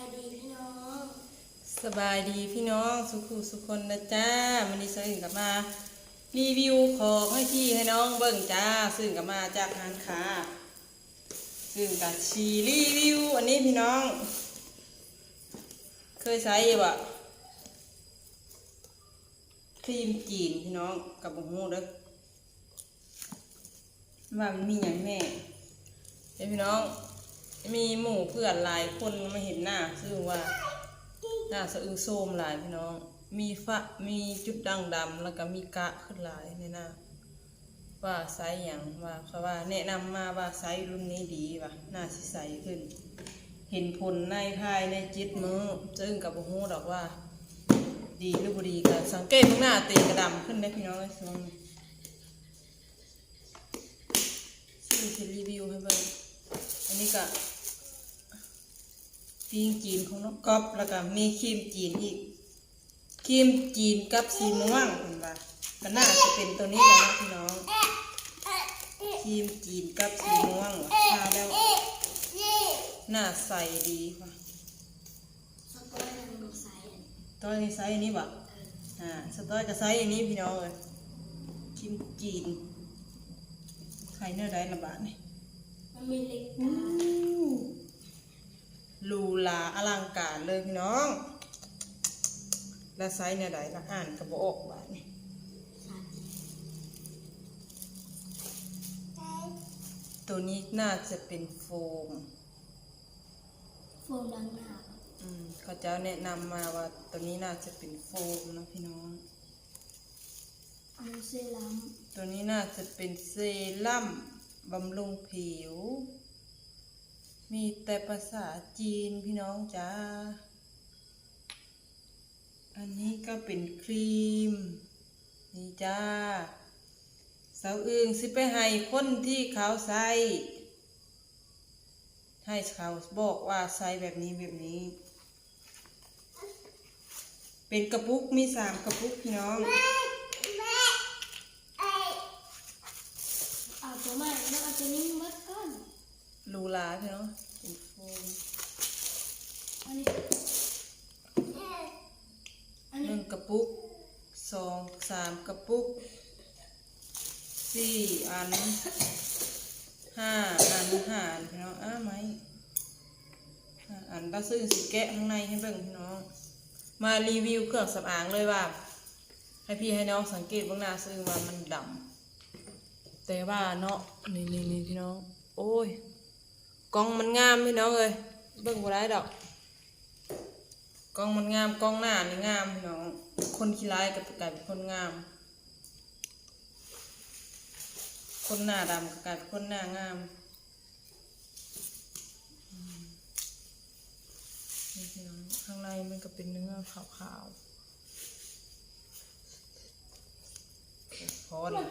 ายดีพี่น้องสบายดีพี่น้องสุขุสุคนนะจ้าวันนี้ซื้อกลับมา รีวิวของให้พี่ให้น้องเบิ่งจ้าซึ่งกลับมาจากร้านค้าซึ่งกับชีรีวิว อันนี้พี่น้อง เคยใช้อยู่อะครีมจีนพี่น้องกับบุ้งหูเด้อว่ามันมีอย่างแน่เดี๋ยวพี่น้อง มีหมู่เพื่อนหลายคนมาเห็นหน้าซึ่งว่าหน้าสะอึกโซมหลายพี่น้อง มีฝะมีจุดด่างดำแล้วก็มีกะขึ้นหลายในหน้าว่าไซส์อย่างว่าเขาะว่าแนะนำมาว่าไซส์รุ่นนี้ดีว่ะหน้าสิใสขึ้น เห็นผลในภายในจิตมือซึ่งกับบุฮูดอกว่า ดีหรือบ่ดีกันสังเกตข้างหน้าตีกระดำขึ้นได้พี่น้องไอ้ช่วงนี้ซึ่งจะรีวิวให้เบิ่งอันนี้ก็ ปีงจีนของน้องก๊อฟแล้วก็มีครีมจีนอีกครีมจีนกับสีม่วงเห็นปะก็น่าจะเป็นตัวนี้แหละนะพี่น้องครีมจีนกับสีม่วงทาแล้วหน้าใสดีว่ะสกอยยังดูใสอันตัวนี้ไซส์นี้ว่ะอ่าสตอยกับไซส์อันนี้พี่น้องเลยครีมจีนใครเนื้อได้ระบาดนี่มันมีเล็ก ลูลาอลังการเลยพี่น้อง และไซส์เนี่ยใดละอ่านกระบอกบาดนี่สามตัวนี้น่าจะเป็นโฟม โฟมล้างหน้าอืมเขาจะแนะนำมาว่าตัวนี้น่าจะเป็นโฟมนะพี่น้องอันนี้เซรั่มตัวนี้น่าจะเป็นเซรั่มบำรุงผิว มีแต่ภาษาจีนพี่น้องจ้า อันนี้ก็เป็นครีม นี่จ้าสาวอึงสิไปให้คนที่เขาใส่ให้เขาบอกว่าใส่แบบนี้แบบนี้ เป็นกระปุกมีสามกระปุกพี่น้องเอาตัวใหม่แล้วเอาตัวนี้มัดก่อน ลูลาพี่น้องเป็นโฟมอันนี้อันหนี้นึ่งกระปุกสองสามกระปุกสี่อันห้าอันห้าอันพี่น้องอ้าไหมห้าอันเราซื้อสิแกะข้างในให้เบิ่งพี่น้อง มารีวิวเครื่องสำอางเลยว่า ให้พี่ให้น้องสังเกตเบ้างหน้าซึ่งว่ามันดำแต่ว่าเนาะนี่นี่นี่พี่น้อง โอ้ย กล้องมันงามพี่น้องเลยเบิ่งบ่ได้ดอกกล้องมันงามกล้องหน้านี่งามพี่น้องคนขี้ร้ายกับกลายเป็นคนงาม คนหน้าดำก็กลายเป็นคนหน้างามอืมนี่พี่น้องข้างในมันก็เป็นเนื้อขาวๆพอเลย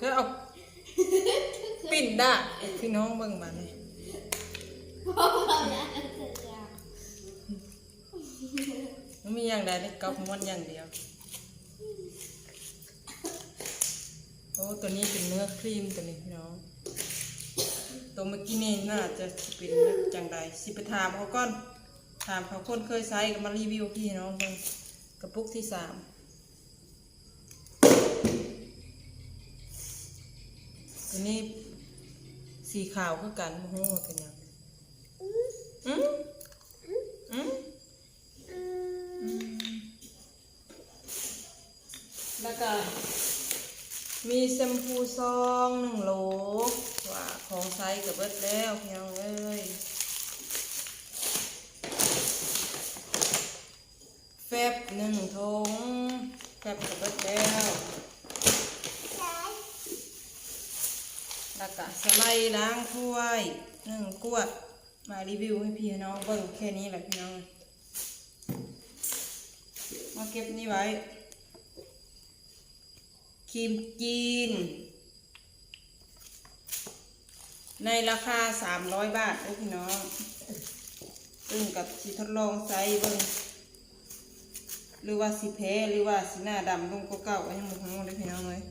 ก็เอาปิ่ นได้พี่น้องเบิ่งมาเลยมันมีอย่างใดนี่กอปม้วนอย่างเดียว โอ้ตัวนี้เป็นเนื้อครีมตัวนี้พี่น้อง ตัวเมื่อกี้นี่น่าจะเป็นเนื้อจังใดสิไปถามเขาก่อน ถามเขาคนเคยใช้ก็มารีวิวพี่น้องเบิ่งกระปุกที่สามตัวนี้ สีขาวคือกันโอ้โหเป็นหยังอืมอืมแล้วก็มีแชมพูซองหนึ่งโหลว่าของไซส์กับเบิดแล้วพี่น้องเอ้ยแฟบหนึ่งทงแฟบกับเบิดแล้ว แล้วก็สไลด์ล้างถ้วยหนึ่งกวดมารีวิวให้พี่น้องเบิ่งแค่นี้แหละพี่น้องมาเก็บนี่ไว้ครีมจีน ในราคา 300 บาทพี่น้องซึ่งกับสิทดลองใช้เบิ่งหรือว่าสิแพ้หรือว่าสิหน้าดำลงก็เก่าๆไว้ให้หมดทั้งหมดเลยพี่น้องเลย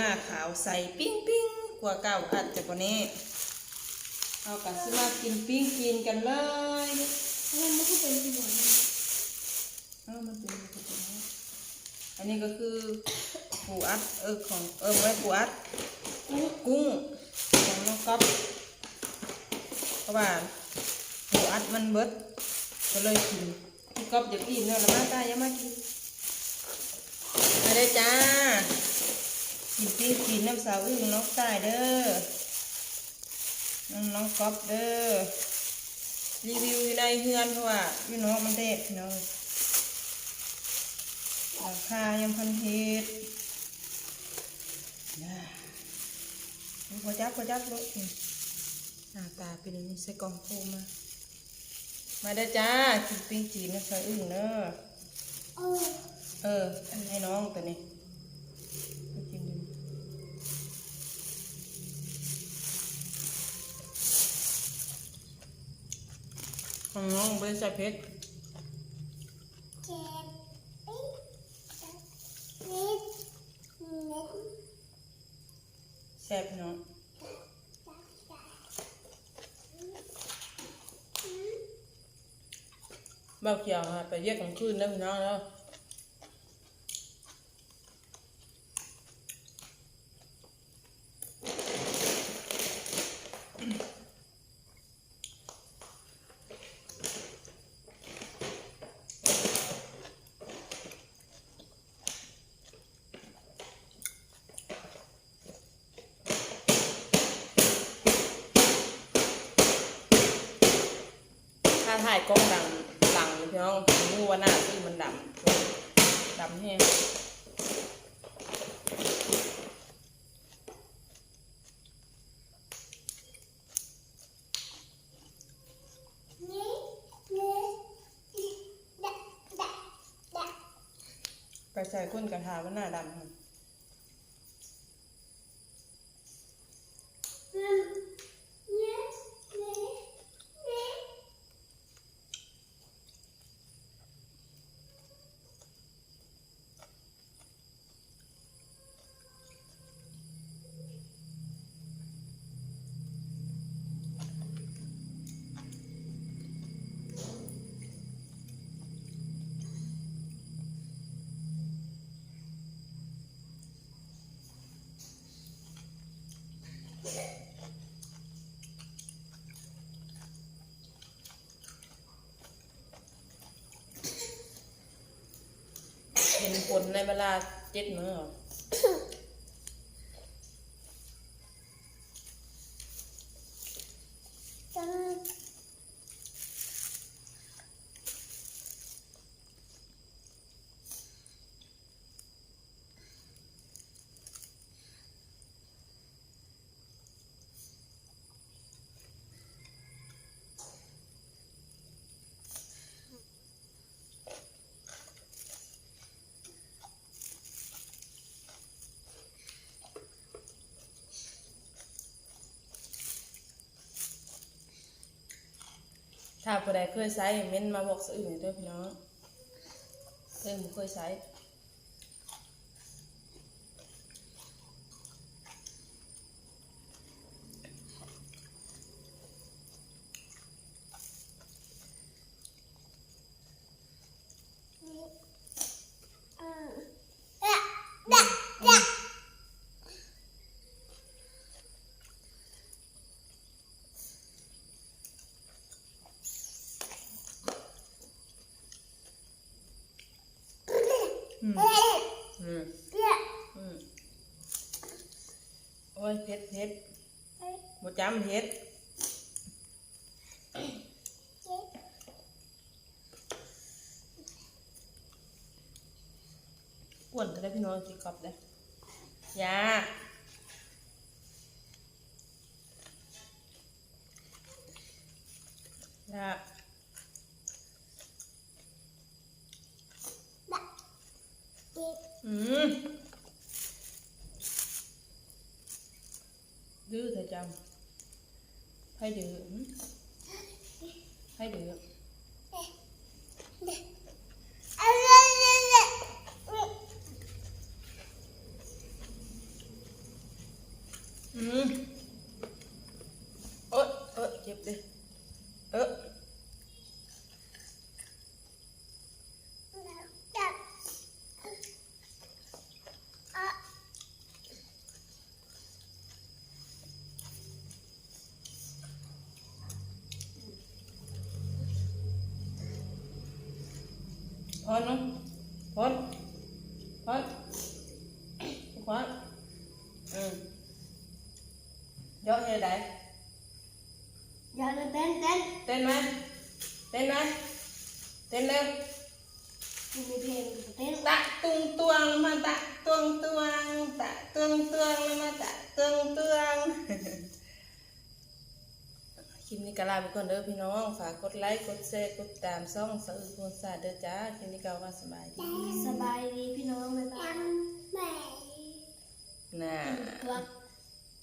หน้าขาวใสปิ้งปิ้งกว่าเก่าอัดจากกว่านี้เอากันสิมากินปิ้งกินกันเลยแล้วมันก็เป็นที่หวานเอามันเป็นมันเป็นอย่างนี้อันนี้ก็คือปูอัดเออของเออไว้ปูอัดกุ้งของน้องก๊อฟเพราะว่าหมูอัดมันเบิดก็เลยกินพี่ก๊อฟอยากกินเนื้อละมาตายังมากินมาได้จ้า กินพี่กินน้ำสาวอึ้งน้องตายเด้อน้องน้องก๊อฟเด้อรีวิวอยู่ในเฮือนเพราะว่าพี่น้องมันเด็ดพี่น้องหลังคายังพันเฮ็ดนะพอจับพอจับรถนี่หน้าตาเป็นอย่างนี้ใส่กล่องโฟมมามาได้อจ้ากินปิ้งจีนนะใส่อึ่งเนอะเออเออให้น้องตัวนี้ ของน้องเป็นใส่เพชรเจ็บปิ๊กนิดนิดแซ่บเน้องเบาเขียวค่ะไปเรียกกลางคืนแล้วพี่น้องแล้ว กล้องดังหลังพี่น้องรู้ว่าหน้าที่มันดำดำแห้งไปใส่ก้นกระทาว่าหน้าดำ เห็นผลในเวลาเจ็ดมื้อเหรอ จัง ถ้าผู้ใดเคยใช้เม้นมาบอกสื่อหน่อยด้วยพี่น้องเคยบ่เคยใช้ อืมดะดะดะ อืม เอ๊ะ อืม เอ๊ะ อืมโอ้ยเพชรเพชร เอ๊ะ บ่จำเพชรเอ๊ะอ้วนจะได้พี่น้องกินกรอบเลยยายาดะเอ๊ะอืมดื้อเธอจำให้ดื้ออืมให้ดื้อ อะไรเนี่ย อืมเอ้ยเอ้ยเจ็บดิเอ้ย จับอะ พอนเนาะพอนพอนพอนอืมเดี๋ยวเฮ็ดได้อย่าเลยเต้นเต้นเต้นไหมเต้นไหมเต้นเร็วกูมีเพลงเต้นตะตุงตวงมาตะตวงตวงตะตวงตวงมาตะตวงตวง คลิปนี้ก็ลาไปก่อนเด้อพี่น้อง ฝากกดไลค์ กดแชร์ กดตามช่องสะอึกคนศาสตร์เด้อจ้าคลิปนี้ก็ว่าสบายดี สบายดีพี่น้องบ๊ายบายน่ารัก